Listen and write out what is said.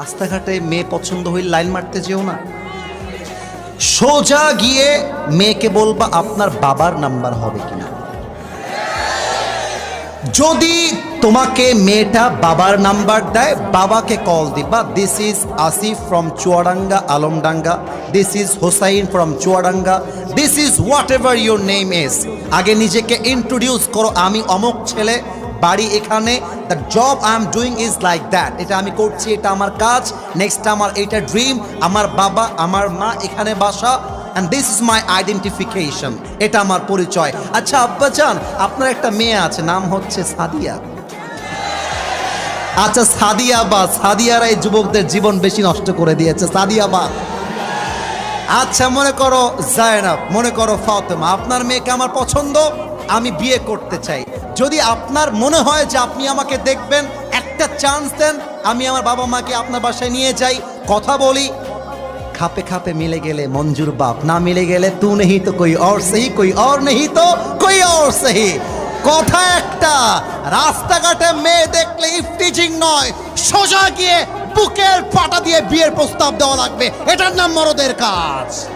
রাস্তাঘাটে মেয়ে পছন্দ হইলে লাইন মারতে যেও না। সোজা গিয়ে মেয়েকে বলবা আপনার বাবার নাম্বার হবে কিনা। যদি তোমাকে মেয়েটা বাবার নাম্বার দেয়, বাবাকে কল দিবা this is Asif from Chuadanga, Alamdanga. This is Hossain from Chuadanga. This is whatever your name is আগে নিজেকে ইন্ট্রোডিউস করো, আমি অমুক ছেলে বাড়ি এখানে the job I am doing is like that এটা আমি করছি, এটা আমার কাজ নেক্সট আমার এটা ড্রিম আমার বাবা, আমার মা এখানে বাসা and this is my identification এটা আমার পরিচয়। আচ্ছা আব্বাজান, আপনার একটা মেয়ে আছে, নাম হচ্ছে সাদিয়া। আচ্ছা সাদিয়া বা সাদিয়ারা এই যুবকদের জীবন বেশি নষ্ট করে দিয়েছে। সাদিয়া বা। আচ্ছা মনে করো জায়নাব, মনে করো ফাতেমা, আপনার মেয়েকে আমার পছন্দ? আমি বিয়ে করতে চাই। যদি আপনার মনে হয় যে আপনি আমাকে দেখবেন, একটা চান্স দেন, আমি আমার বাবা মাকে আপনার বাসায় নিয়ে যাই। কথা বলি। খাপে খাপে মিলে গেলে মঞ্জুর বাপ, না মিলে গেলে তু নেহি তো কই অর সেহি, কই অর নেহি তো কই অর সেহি। কথা একটা, রাস্তাঘাটে মেয়ে দেখলে ইফটিচিং নয়, সোজা গিয়ে বুকের পাটা দিয়ে বিয়ের প্রস্তাব দেওয়া লাগবে। এটার নাম মরদের কাজ।